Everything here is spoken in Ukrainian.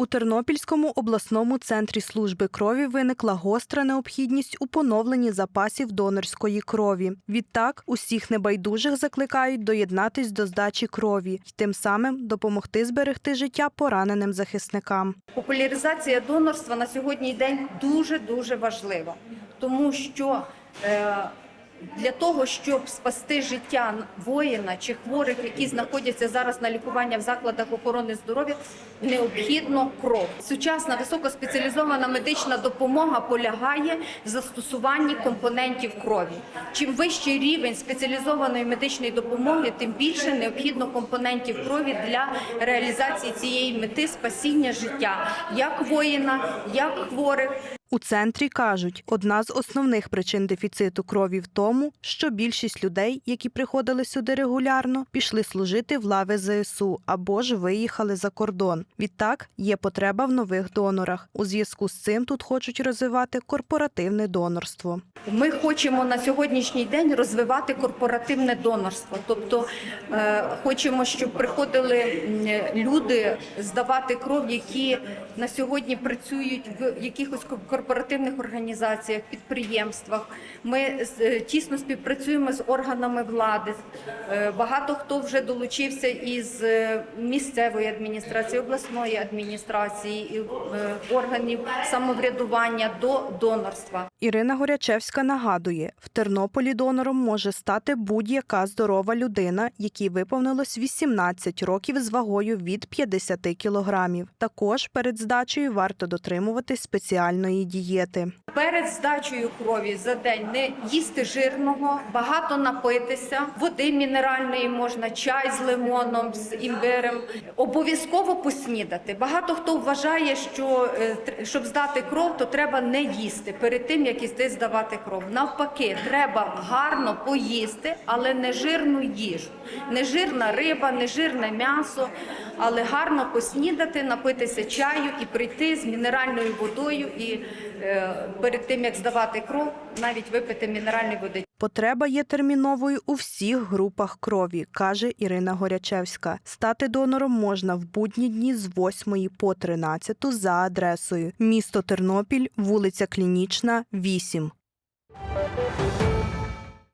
У Тернопільському обласному центрі служби крові виникла гостра необхідність у поновленні запасів донорської крові. Відтак, усіх небайдужих закликають доєднатись до здачі крові і тим самим допомогти зберегти життя пораненим захисникам. Популяризація донорства на сьогоднішній день дуже дуже важлива, тому що е, для того, щоб спасти життя воїна чи хворих, які знаходяться зараз на лікуванні в закладах охорони здоров'я, необхідно кров. Сучасна високоспеціалізована медична допомога полягає в застосуванні компонентів крові. Чим вищий рівень спеціалізованої медичної допомоги, тим більше необхідно компонентів крові для реалізації цієї мети спасіння життя як воїна, як хворих. У центрі кажуть, одна з основних причин дефіциту крові в тому, що більшість людей, які приходили сюди регулярно, пішли служити в лави ЗСУ або ж виїхали за кордон. Відтак є потреба в нових донорах. У зв'язку з цим тут хочуть розвивати корпоративне донорство. Ми хочемо на сьогоднішній день розвивати корпоративне донорство, тобто е, хочемо, щоб приходили люди здавати кров, які на сьогодні працюють в якихось ко- корпоративних організаціях, підприємствах. Ми е, тісно співпрацюємо з органами влади. Е, Багато хто вже долучився із е, місцевої адміністрації, обласної адміністрації, органів самоврядування до донорства. Ірина Горячевська нагадує, в Тернополі донором може стати будь-яка здорова людина, якій виповнилось 18 років з вагою від 50 кілограмів. Також перед здачею варто дотримуватись спеціальної дієти. Перед здачею крові за день не їсти жирного, багато напитися, води мінеральної можна, чай з лимоном, з імбирем. Обов'язково поснідати. Багато хто вважає, що е, щоб здати кров, то треба не їсти перед тим, як іти здавати кров. Навпаки, треба гарно поїсти, але не жирну їжу, не жирна риба, не жирне м'ясо, але гарно поснідати, напитися чаю і прийти з мінеральною водою і е, перед тим як здавати кров, навіть випити мінеральної води. Потреба є терміновою у всіх групах крові, каже Ірина Горячевська. Стати донором можна в будні дні з 8 по 13 за адресою місто Тернопіль, вулиця Клінічна, 8.